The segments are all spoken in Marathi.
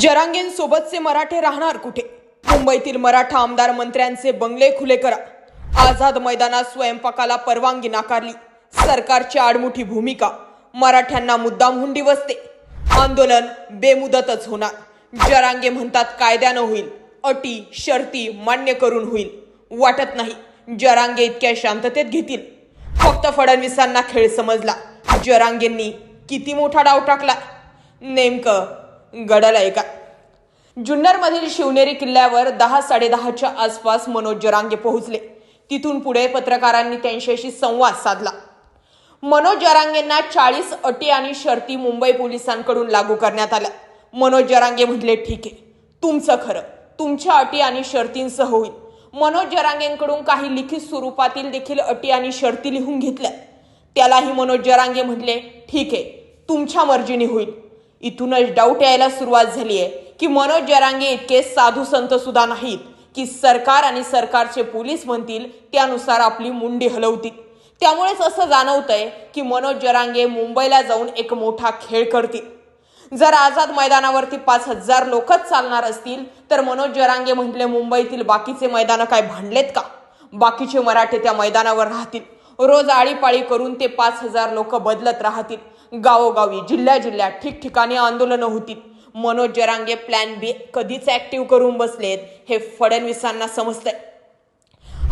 जरांगेंसोबतचे मराठे राहणार कुठे? मुंबईतील मराठा आमदार मंत्र्यांचे बंगले खुले करा. आझाद मैदानात स्वयंपाकाला परवानगी नाकारली. सरकारची आडमुठी भूमिका. मराठ्यांना मुद्दाम हुंडी बसते. आंदोलन बेमुदतच होणार. जरांगे म्हणतात कायद्यानं होईल. अटी शर्ती मान्य करून होईल. वाटत नाही जरांगे इतक्या शांततेत घेतील. फक्त फडणवीसांना खेळ समजला. जरांगेंनी किती मोठा डाव टाकला? नेमकं गडलंय का जुन्नरमधील शिवनेरी किल्ल्यावर दहा साडेदहाच्या आसपास मनोज जरांगे पोहोचले. तिथून पुढे पत्रकारांनी त्यांच्याशी संवाद साधला. मनोज जरांगेंना चाळीस अटी आणि शर्ती मुंबई पोलिसांकडून लागू करण्यात आल्या. मनोज जरांगे म्हटले ठीक आहे. तुमचं खरं. तुमच्या अटी आणि शर्तींसह होईल. मनोज जरांगेंकडून काही लिखित स्वरूपातील देखील अटी आणि शर्ती लिहून घेतल्या. त्यालाही मनोज जरांगे म्हटले ठीक आहे. तुमच्या मर्जीने होईल. इथूनच डाऊट यायला सुरुवात झाली आहे की मनोज जरांगे इतके साधू संत सुद्धा नाहीत की सरकार आणि सरकारचे पोलीस म्हणतील त्यानुसार आपली मुंडी हलवतील. त्यामुळेच असं जाणवतंय की मनोज जरांगे मुंबईला जाऊन एक मोठा खेळ करतील. जर आझाद मैदानावरती पाच हजार लोकच चालणार असतील तर मनोज जरांगे म्हटले मुंबईतील बाकीचे मैदानं काय भांडलेत का? बाकीचे मराठे त्या मैदानावर राहतील. रोज आळीपाळी करून ते पाच हजार लोक बदलत राहतील. गावोगावी जिल्ह्या जिल्ह्यात ठिकठिकाणी आंदोलनं होतील. मनोज जरांगे प्लॅन बी कधीच ऍक्टिव्ह करून बसलेत हे फडणवीसांना समजतंय.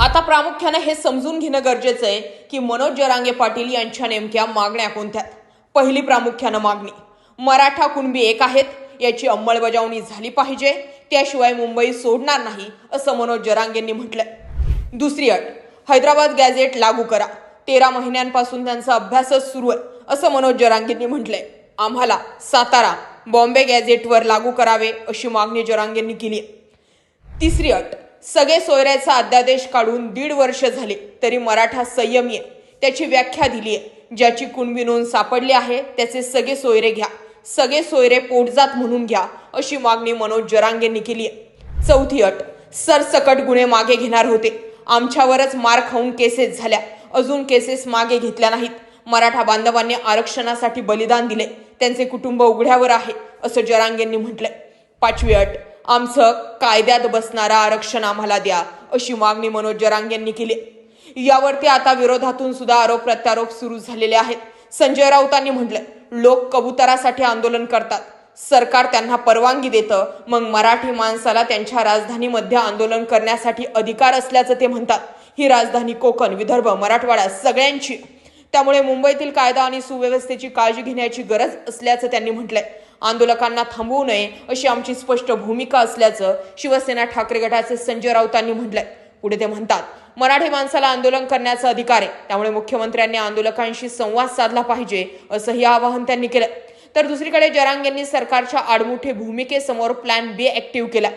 आता प्रामुख्यानं हे समजून घेणं गरजेचं आहे की मनोज जरांगे पाटील यांच्या नेमक्या मागण्या कोणत्या पहिली प्रामुख्यानं मागणी मराठा कुणबी एक आहेत याची अंमलबजावणी झाली पाहिजे त्याशिवाय मुंबई सोडणार नाही असं मनोज जरांगेंनी म्हटलंय. दुसरी अट हैदराबाद गॅझेट लागू करा. तेरा महिन्यांपासून त्यांचा अभ्यासच सुरू आहे असं मनोज जरांगेंनी म्हटलंय. आम्हाला सातारा बॉम्बे गॅझेटवर लागू करावे अशी मागणी जरांगेंनी केली आहे. तिसरी अट सगळे सोयऱ्याचा अध्यादेश काढून दीड वर्ष झाले तरी मराठा संयमी आहे. त्याची व्याख्या दिली आहे. ज्याची कुणबी नोंद सापडली आहे त्याचे सगळे सोयरे घ्या. सगळे सोयरे पोटजात म्हणून घ्या अशी मागणी मनोज जरांगेंनी केली आहे. चौथी अट सरसकट गुन्हे मागे घेणार होते. आमच्यावरच मार खाऊन केसेस झाल्या. अजून केसेस मागे घेतल्या नाहीत. मराठा बांधवांनी आरक्षणासाठी बलिदान दिले. त्यांचे कुटुंब उघड्यावर आहे असं जरांगेंनी म्हटलंय. पाचवी अट आमचं कायद्यात बसणारा आरक्षण आम्हाला द्या अशी मागणी मनोज जरांगेंनी केली. यावरती आता विरोधातून सुद्धा आरोप प्रत्यारोप सुरू झालेले आहेत. संजय राऊतांनी म्हटलंय लोक कबुतरासाठी आंदोलन करतात. सरकार त्यांना परवानगी देतं. मग मराठी माणसाला त्यांच्या राजधानीमध्ये आंदोलन करण्यासाठी अधिकार असल्याचं ते म्हणतात. ही राजधानी कोकण विदर्भ मराठवाडा सगळ्यांची. त्यामुळे मुंबईतील कायदा आणि सुव्यवस्थेची काळजी घेण्याची गरज असल्याचं त्यांनी म्हटलंय. आंदोलकांना थांबवू नये अशी आमची स्पष्ट भूमिका असल्याचं शिवसेना ठाकरे गटाचे संजय राऊतांनी म्हटलंय. पुढे ते म्हणतात मराठी माणसाला आंदोलन करण्याचा अधिकार आहे. त्यामुळे मुख्यमंत्र्यांनी आंदोलकांशी संवाद साधला पाहिजे असंही आवाहन त्यांनी केलं तर दुसरीकडे जरांग यांनी सरकारच्या आडमुठे भूमिकेसमोर प्लॅन बी ऍक्टिव्ह केला.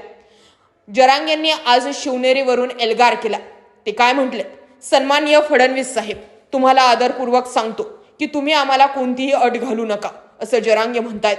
जरांग यांनी आज शिवनेरीवरून एल्गार केला. ते काय म्हटले? सन्माननीय फडणवीस साहेब तुम्हाला आदरपूर्वक सांगतो की तुम्ही आम्हाला कोणतीही अट घालू नका असं जरांगे म्हणतायत.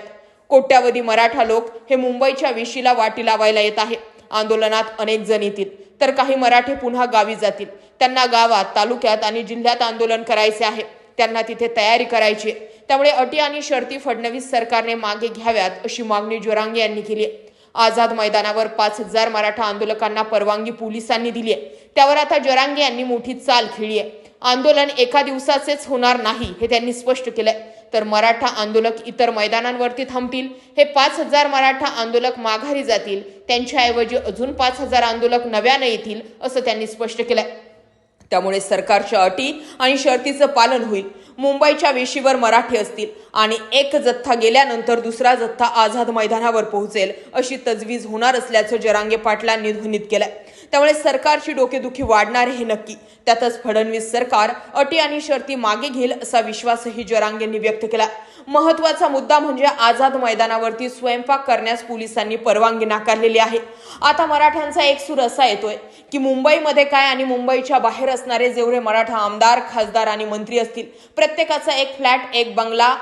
कोट्यावधी मराठा लोक हे मुंबईच्या विशीला वाटी लावायला येत आहे. आंदोलनात अनेक जण येतील तर काही मराठे पुन्हा गावी जातील. त्यांना गावात तालुक्यात आणि जिल्ह्यात आंदोलन करायचे आहे. त्यांना तिथे तयारी करायची आहे. त्यामुळे अटी आणि शर्ती फडणवीस सरकारने मागे घ्याव्यात अशी मागणी जोरांगे यांनी केली आहे. आझाद मैदानावर पाच हजार मराठा आंदोलकांना परवानगी पोलिसांनी दिली आहे. त्यावर आता जरांगे यांनी मोठी चाल खेळली आहे. आंदोलन एका दिवसाचेच होणार नाही हे त्यांनी स्पष्ट केलंय. तर मराठा आंदोलक इतर मैदानांवरती थांबतील? हे पाच हजार मराठा आंदोलक माघारी जातील? त्यांच्याऐवजी अजून पाच हजार आंदोलक नव्यानं येतील? असं त्यांनी स्पष्ट केलंय. त्यामुळे सरकारच्या अटी आणि शर्तीचं पालन होईल. मुंबईच्या वेशीवर मराठी असतील. आणि एक जथ्था गेल्यानंतर दुसरा जथ्था आझाद मैदानावर पोहोचेल अशी तजवीज होणार असल्याचं जरांगे पाटलांनी ध्वनित केलंय. त्यामुळे सरकारची डोकेदुखी वाढणार हे नक्की. त्यातच फडणवीस सरकार अटी आणि शर्ती मागे घेईल असा विश्वासही जरांगेंनी व्यक्त केला महत्त्वाचा मुद्दा म्हणजे आझाद मैदानावरती स्वयंपाक करण्यास पोलिसांनी परवानगी नाकारलेली आहे. आता मराठ्यांचा एक सूर असा येतोय की मुंबईमध्ये काय आणि मुंबईच्या बाहेर असणारे जेवढे मराठा आमदार खासदार आणि मंत्री असतील प्रत्येकाचा एक फ्लॅट एक बंगला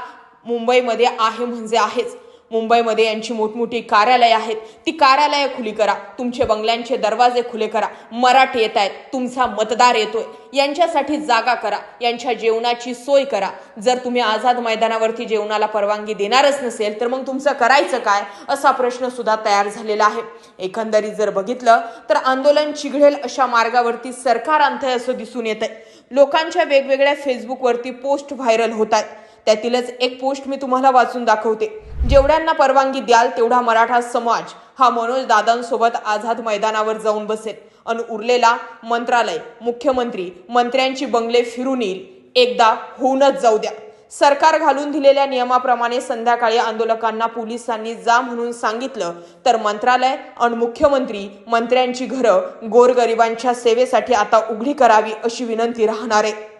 मुंबईमध्ये आहे म्हणजे आहेच. मुंबईमध्ये यांची मोठमोठी कार्यालय आहेत. ती कार्यालयं खुली करा. तुमचे बंगल्यांचे दरवाजे खुले करा. मराठी येत आहेत. तुमचा मतदार येतोय. यांच्यासाठी जागा करा. यांच्या जेवणाची सोय करा. जर तुम्ही आझाद मैदानावरती जेवणाला परवानगी देणारच नसेल तर मग तुमचं करायचं काय? असा प्रश्न सुद्धा तयार झालेला आहे. एकंदरीत जर बघितलं तर आंदोलन चिघडेल अशा मार्गावरती सरकार आणतंय असं दिसून येत आहे लोकांच्या वेगवेगळ्या फेसबुकवरती पोस्ट व्हायरल होत आहेत. त्यातीलच एक पोस्ट मी तुम्हाला वाचून दाखवते. जेवढ्यांना परवानगी द्याल तेवढा मराठा समाज हा मनोज दादांसोबत आझाद मैदानावर जाऊन बसेल. अन उरलेला मंत्रालय मुख्यमंत्री मंत्र्यांची बंगले फिरून येईल. एकदा होऊनच जाऊ द्या. सरकार घालून दिलेल्या नियमाप्रमाणे संध्याकाळी आंदोलकांना पोलिसांनी जा म्हणून सांगितलं तर मंत्रालय आणि मुख्यमंत्री मंत्र्यांची घरं गोरगरिबांच्या सेवेसाठी आता उघडी करावी अशी विनंती राहणार. आहे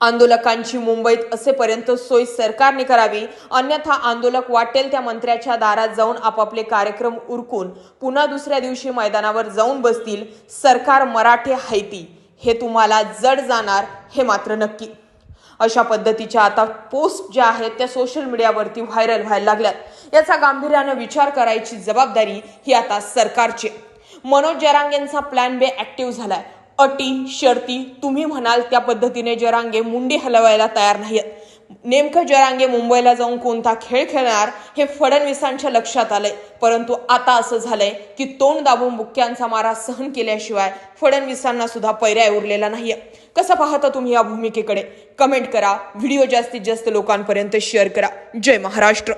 आंदोलकांची मुंबईत असेपर्यंत सोय सरकारने करावी अन्यथा आंदोलक वाटेल त्या मंत्र्याच्या दारात जाऊन आपापले कार्यक्रम उरकून पुन्हा दुसऱ्या दिवशी मैदानावर जाऊन बसतील सरकार मराठे हायती हे तुम्हाला जड जाणार हे मात्र नक्की. अशा पद्धतीच्या आता पोस्ट ज्या आहेत त्या सोशल मीडियावरती व्हायरल व्हायला लागल्यात. याचा गांभीर्यानं विचार करायची जबाबदारी ही आता सरकारची मनोज मनोज जरांगेंचा प्लॅन बे ॲक्टिव्ह झालाय. अटी शर्ती तुम्ही म्हणाल त्या पद्धतीने जरांगे मुंडी हलवायला तयार नाहीत नेमकं जरांगे मुंबईला जाऊन कोणता खेळ खेळणार हे फडणवीसांच्या लक्षात आलंय. परंतु आता असं झालंय की तोंड दाबून बुक्क्यांचा मारा सहन केल्याशिवाय फडणवीसांना सुद्धा पर्याय उरलेला नाहीये. कसं पाहता तुम्ही या भूमिकेकडे? कमेंट करा व्हिडिओ जास्तीत जास्त लोकांपर्यंत शेअर करा. जय महाराष्ट्र.